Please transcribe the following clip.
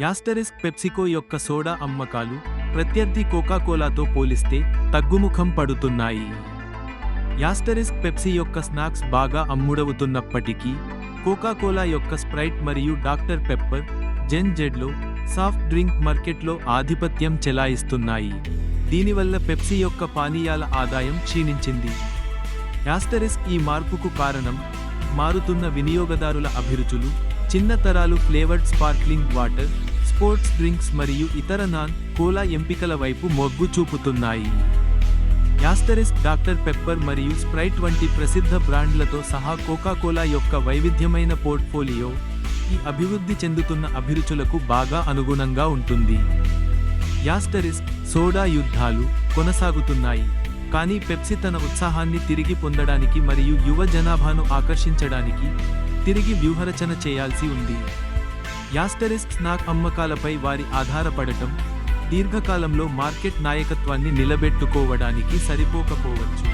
Asterisk PepsiCo యొక్క soda అమ్మకాలు ప్రత్యర్థి కోకాకోలాతో పోలిస్తే తగ్గుముఖం పడుతున్నాయి. యాస్టరిస్క్ పెప్సీ యొక్క స్నాక్స్ బాగా అమ్ముడవుతున్నప్పటికీ కోకాకోలా యొక్క స్ప్రైట్ మరియు డాక్టర్ పెప్పర్ జెన్ జెడ్లో సాఫ్ట్ డ్రింక్ మార్కెట్లో ఆధిపత్యం చెలాయిస్తున్నాయి. దీనివల్ల పెప్సీ యొక్క పానీయాల ఆదాయం క్షీణించింది. యాస్టరిస్క్ ఈ మార్పుకు కారణం మారుతున్న వినియోగదారుల అభిరుచులు చిన్న తరాలు flavoured sparkling water sports drinks మరియు ఇతర నాన్ కోలా ఎంపికల వైపు మొగ్గు చూపుతున్నాయి. యాస్టరిస్క్ డాక్టర్ పెప్పర్ మరియు స్ప్రైట్ వంటి ప్రసిద్ధ బ్రాండ్లతో సహా కోకాకోలా యొక్క వైవిధ్యమైన పోర్ట్ఫోలియో ఈ అభివృద్ధి చెందుతున్న అభిరుచులకు బాగా అనుగుణంగా ఉంటుంది. యాస్టరిస్క్ సోడా యుద్ధాలు కొనసాగుతున్నాయి. కానీ పెప్సీ తన ఉత్సాహాన్ని తిరిగి పొందడానికి మరియు యువ జనాభాను ఆకర్షించడానికి తిరిగి వ్యూహరచన చేయాల్సి ఉంది. యాస్టరిస్క్ స్నాక్ అమ్మకాలపై వారి ఆధారపడటం దీర్ఘకాలంలో మార్కెట్ నాయకత్వాన్ని నిలబెట్టుకోవడానికి సరిపోకపోవచ్చు.